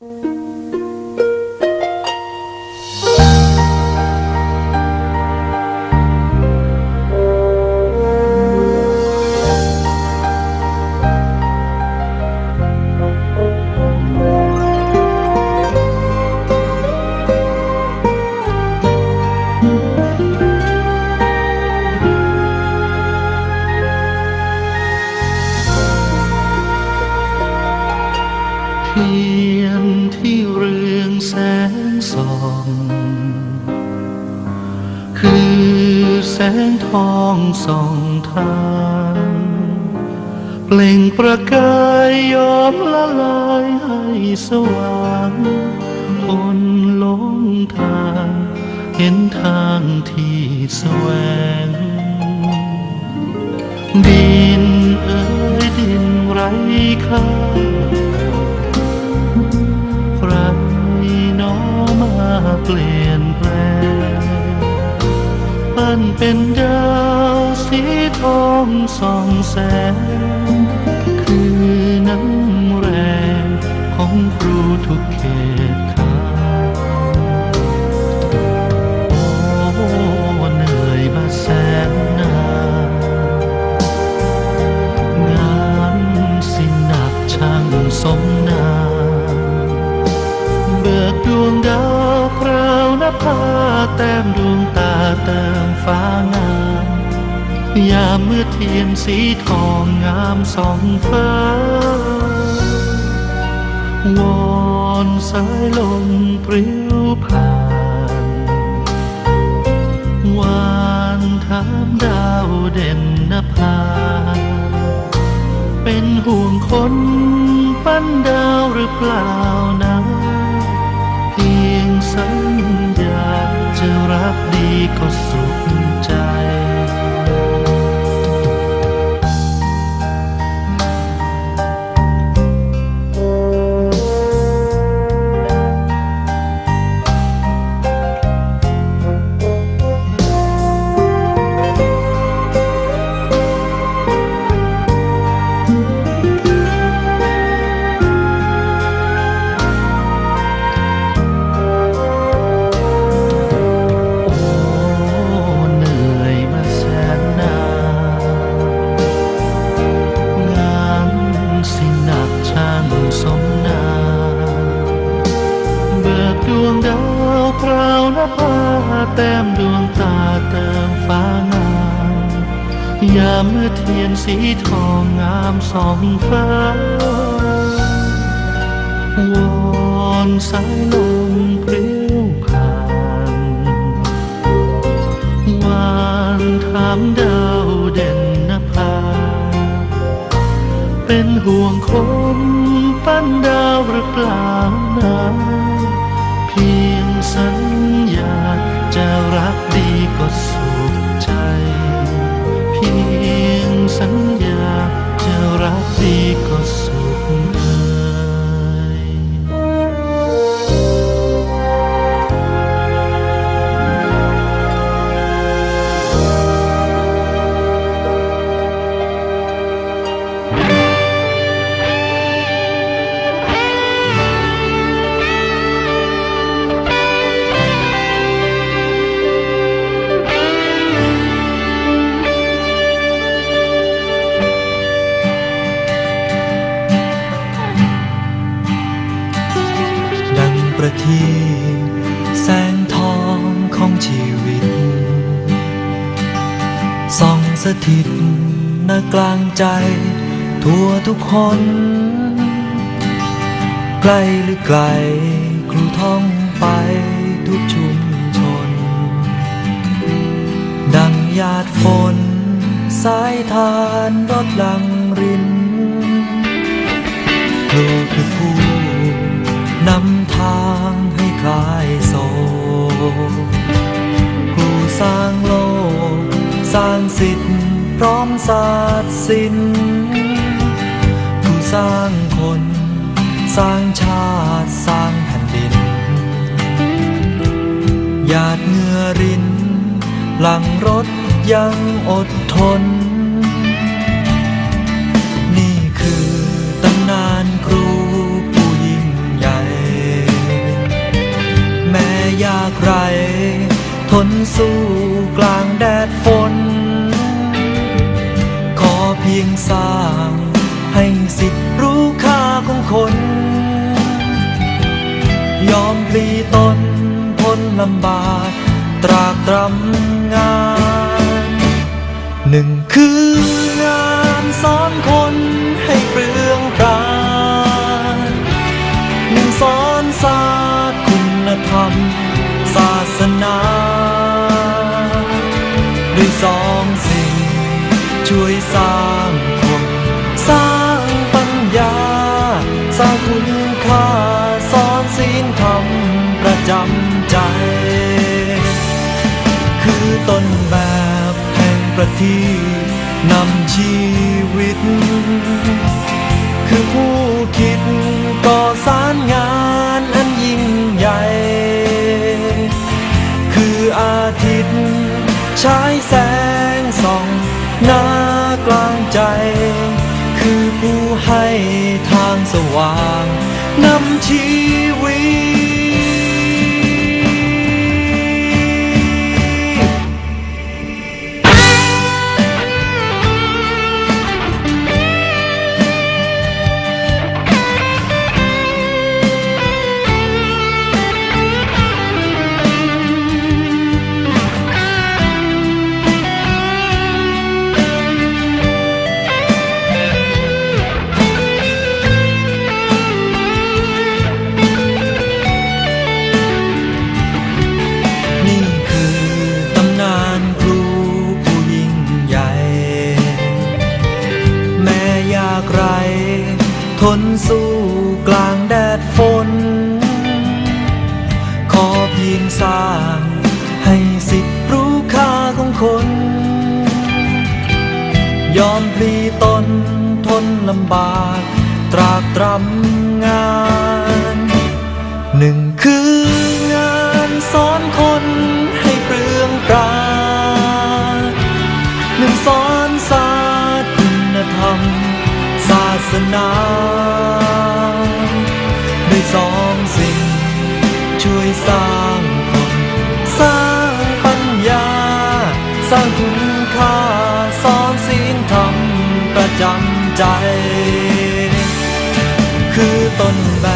เส่อง คือแสงทองส่องทางเปล่งประกายยอมละลายให้สว่างคนหลงทางเห็นทางที่แสวง ดินเอ่ยดินไร้ค่า เปลี่ยนแปลงปั้นเป็นดาวสีทองส่องแสง ภาแต้มดวงตาเติมฟ้างามยามเมื่อเทียนสีทองงามสองฟ้าวอนสายลมปลิวผ่านวานถามดาวเด่นนภา เป็นห่วงคนปั้นดาวหรือเปล่านะ เพียงสัญญาจะ รักดีก็สุขาแต้มดวงตาเติมฟ้างามยามเมื่อเทียนสีทองงามสองฟ้าวอนสายลมปลิวผ่านวานถามดาวเด่นนภา เป็นห่วงคนปั้นดาวหรือเปล่านะเพียงสัญ จะ แสงทองของชีวิต ส่องสถิตณกลางใจ ทั่วทุกคน ใกล้หรือไกล ครูท่องไปทุกชุมชน ดังหยาดฝน สายทานรถลังรินครูคือ สร้างโลก สร้างสิทธิ์พร้อมศาสตร์ศิลป์ครูสร้างคน สร้างชาติสร้างแผ่นดิน หยาดเหงื่อริน หลังรถยังอดทน ทนสู้กลางแดดฝน ขอเพียงสร้างให้สิทธิ์รู้ค่าของคน ยอมปลีตนทนลำบากตรากตรำงาน หนึ่งคืน สร้างคนสร้างปัญญา สร้างคุณค่าสอนศีลธรรมประจำใจ คือต้นแบบแห่งประทีปนำชีวิต ให้ทางสว่างนำชีวิต ลำบาก ตรากตรำงาน หนึ่งคืองานสอนคนให้เปลืองปราหนึ่งสอนศาสตร์คุณธรรม ศาสนาด้วยสองสิ่ง ช่วยสร้างคนสร้างปัญญา สร้างคุณค่าสอนศีลธรรมประจำ ใจ คือต้นแบ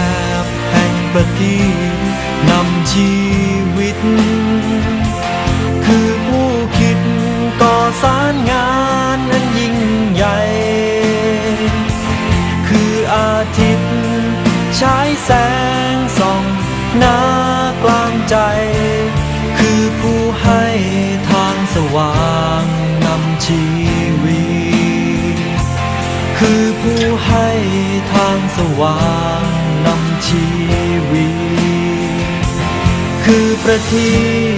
บแห่งประทีนำชีวิต คือผู้คิดก่อสร้ารงานอันยิ่งใหญ่ คืออาทิตย์ฉายแสงส่องหน้ากลางใจ คือผู้ให้ทางสว่างนำชี สว่างนำชีวิต คือประทีป